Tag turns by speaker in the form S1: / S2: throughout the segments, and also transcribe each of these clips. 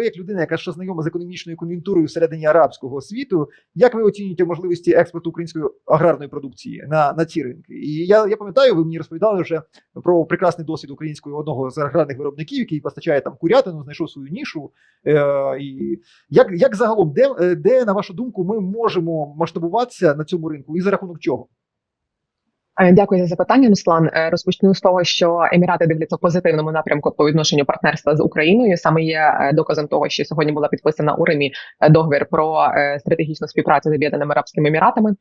S1: ви як людина, яка ще знайома з економічною кон'юнктурою всередині арабського світу, як ви оцінюєте можливості експорту української аграрної продукції на, на ці ринки? І я, я пам'ятаю, ви мені розповідали вже про прекрасний досвід українського одного з аграрних виробників, який постачає там курятину, знайшов свою нішу. Е, і як, як загалом, де, е, де, на вашу думку, ми можемо масштабуватися на цьому ринку і за рахунок чого?
S2: Е, Дякую за запитання, Руслан. Е, Розпочну з того, що Емірати дивляться в позитивному напрямку по відношенню партнерства з Україною. Саме є е, доказом того, що сьогодні була підписана у Римі договір про стратегічну співпрацю з Об'єднаними Арабськими Еміратами.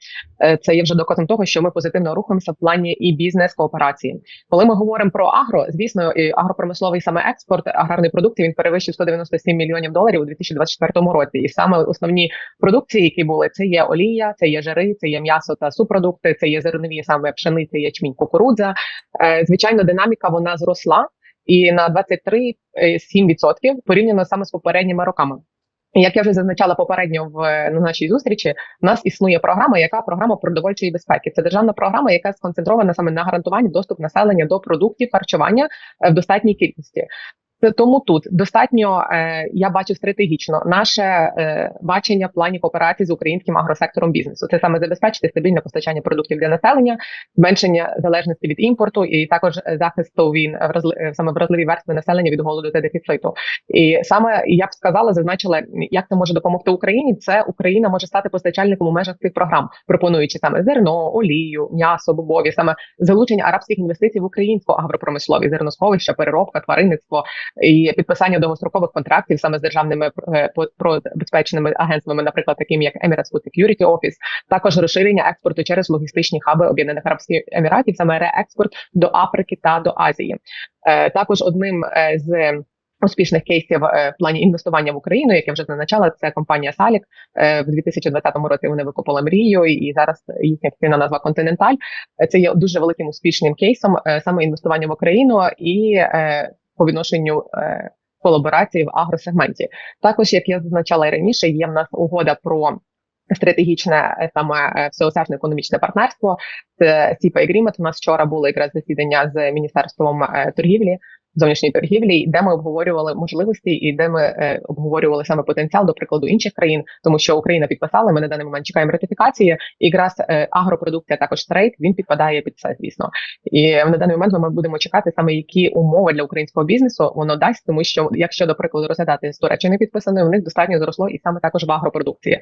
S2: Це є вже доказом того, що ми позитивно рухаємося в плані і бізнес кооперації. Коли ми говоримо про агро, звісно, і агропромисловий саме експорт аграрної продукції він перевищив 197 мільйонів доларів у 2024 році. І саме основні продукції, які були, це є олія, це є жири, це є м'ясо та субпродукти, це є зернові саме пшениця, ячмінь, кукурудза. Е, Звичайно, динаміка вона зросла і на 23,7% порівняно саме з попередніми роками. Як я вже зазначала попередньо в на нашій зустрічі, у нас існує програма, яка програма продовольчої безпеки. Це державна програма, яка сконцентрована саме на гарантуванні доступ населення до продуктів харчування е, в достатній кількості. Тому тут достатньо е, я бачу стратегічно наше е, бачення в плані кооперації з українським агросектором бізнесу. Це саме забезпечити стабільне постачання продуктів для населення, зменшення залежності від імпорту, і також е, захисту він саме вразливі верстви населення від голоду та дефіциту. І саме я б сказала, зазначила, як це може допомогти Україні. Це Україна може стати постачальником у межах цих програм, пропонуючи саме зерно, олію, м'ясо, бобові, саме залучення арабських інвестицій в українську агропромислові зерносховища, переробка, тваринництво і підписання довгострокових контрактів саме з державними е, по- агентствами, наприклад, таким як Emirates Food Security Office, також розширення експорту через логістичні хаби Об'єднаних Арабських Еміратів, саме реекспорт до Африки та до Азії. Е, Також одним е, з Успішних кейсів в плані інвестування в Україну, як я вже зазначала, це компанія Салік. В 2020 році вони викупили мрію, і зараз їхня активна назва Континенталь. Це є дуже великим успішним кейсом саме інвестування в Україну і по відношенню е, колаборації в агросегменті. Також, як я зазначала і раніше, є в нас угода про. Стратегічне е, саме е, всеосяжне економічне партнерство це Agreement. У нас вчора було якраз засідання з міністерством е, торгівлі, зовнішньої торгівлі, де ми обговорювали можливості і де ми е, обговорювали саме потенціал до прикладу інших країн, тому що Україна підписала. Ми на даний момент чекаємо ратифікації. І якраз е, агропродукція, також трейд, він підпадає під це, звісно. І на даний момент ми будемо чекати саме які умови для українського бізнесу воно дасть, тому що якщо до прикладу розглядати з Туреччини підписаною, в них достатньо зросло і саме також в агропродукції.